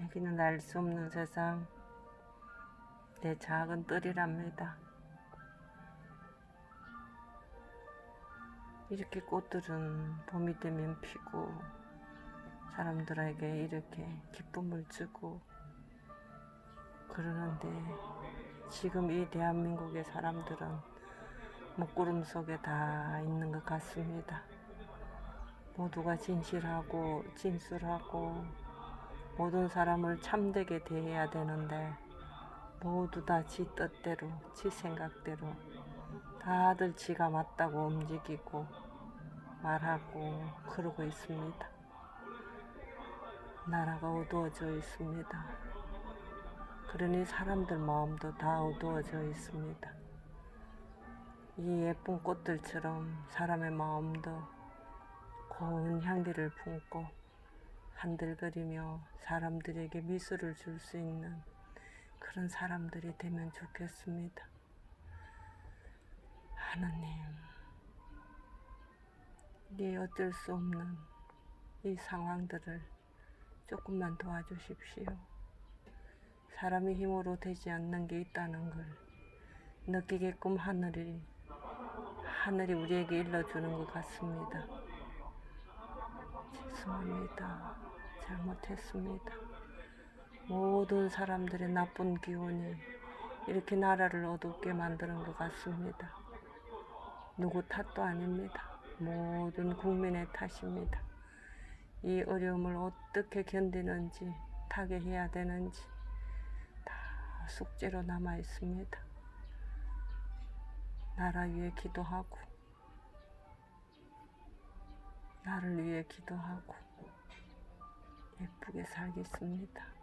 여기는 알 수 없는 세상. 내 작은 뜰이랍니다. 이렇게 꽃들은 봄이 되면 피고 사람들에게 이렇게 기쁨을 주고 그러는데 지금 이 대한민국의 사람들은 먹구름 속에 다 있는 것 같습니다. 모두가 진실하고 진술하고 모든 사람을 참되게 대해야 되는데 모두 다 지 뜻대로 지 생각대로 다들 지가 맞다고 움직이고 말하고 그러고 있습니다. 나라가 어두워져 있습니다. 그러니 사람들 마음도 다 어두워져 있습니다. 이 예쁜 꽃들처럼 사람의 마음도 고운 향기를 품고 한들거리며 사람들에게 미소를 줄 수 있는 그런 사람들이 되면 좋겠습니다. 하나님, 이 어쩔 수 없는 이 상황들을 조금만 도와주십시오. 사람의 힘으로 되지 않는 게 있다는 걸 느끼게끔 하늘이 하늘이 우리에게 일러주는 것 같습니다. 죄송합니다. 잘못했습니다. 모든 사람들의 나쁜 기운이 이렇게 나라를 어둡게 만드는 것 같습니다. 누구 탓도 아닙니다. 모든 국민의 탓입니다. 이 어려움을 어떻게 견디는지, 타개해야 되는지 다 숙제로 남아 있습니다. 나라 위해 기도하고, 나를 위해 기도하고, 예쁘게 살겠습니다.